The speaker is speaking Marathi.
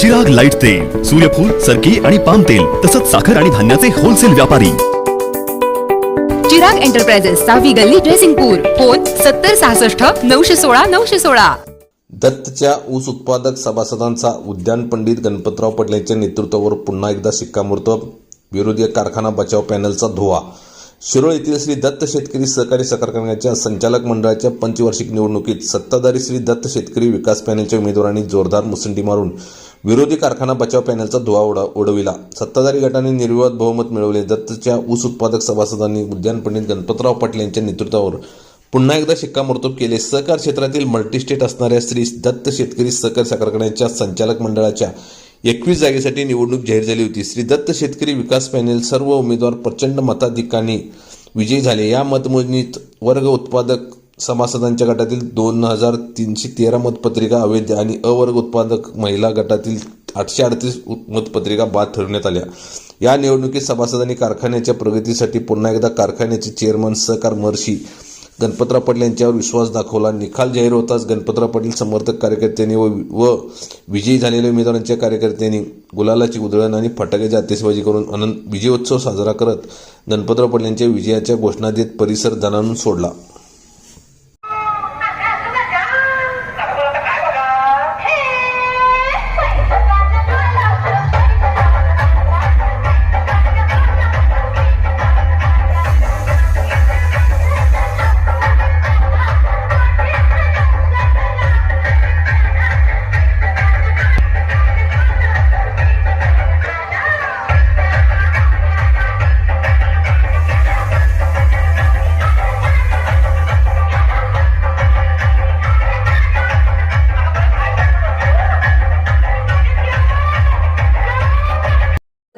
चिराग लाइट तेल सूर्यफूल सरकी आणि पाम तेल तसंच साखर आणि धान्याचे होलसेल व्यापारी. चिराग एंटरप्राइजेस सहावी गल्ली ड्रेसिंगपूर फोन सत्तर सहासष्ट नऊशे सोळा नऊशे सोळा. दत्तच्या ऊस उत्पादक सभासदांचा उद्यान पंडित गणपतराव पटेल यांच्या नेतृत्वावर पुन्हा एकदा शिक्कामोर्तब. विरोधी कारखाना बचाव पॅनलचा धुवा. शिरोळ येथील श्री दत्त शेतकरी सहकारी साखर कारखान्याच्या संचालक मंडळाच्या पंचवार्षिक निवडणुकीत सत्ताधारी श्री दत्त शेतकरी विकास पॅनलच्या उमेदवारांनी जोरदार मुसंडी मारून विरोधी कारखाना बचाव पॅनलचा धुवा उडा उडविला. सत्ताधारी गटाने निर्विवाद बहुमत मिळवले. दत्तच्या ऊस उत्पादक सभासदांनी उद्यान पंडित गणपतराव पाटील यांच्या नेतृत्वावर पुन्हा एकदा शिक्कामोर्तब केले. सहकार क्षेत्रातील मल्टीस्टेट असणाऱ्या श्री दत्त शेतकरी सहकार साखर कारखान्याच्या संचालक मंडळाच्या एकवीस जागेसाठी निवडणूक जाहीर झाली होती. श्री दत्त शेतकरी विकास पॅनेल सर्व उमेदवार प्रचंड मताधिकाने विजयी झाले. या मतमोजणीत वर्ग उत्पादक सभासदांच्या गटातील दोन हजार तीनशे तेरा मतपत्रिका अवैध आणि अवर्ग उत्पादक महिला गटातील आठशे अडतीस मतपत्रिका बाद ठरवण्यात आल्या. या निवडणुकीत सभासदांनी कारखान्याच्या प्रगतीसाठी पुन्हा एकदा कारखान्याचे चेअरमन सहकार महर्षी गणपतराव पाटील यांच्यावर विश्वास दाखवला. निकाल जाहीर होताच गणपतराव पाटील समर्थक कार्यकर्त्यांनी व व विजयी झालेल्या उमेदवारांच्या कार्यकर्त्यांनी गुलालाची उधळण आणि फटाक्याची आतिषबाजी करून अनंत विजयोत्सव साजरा करत गणपतराव पाटील यांच्या विजयाच्या घोषणा देत परिसर दणानून सोडला.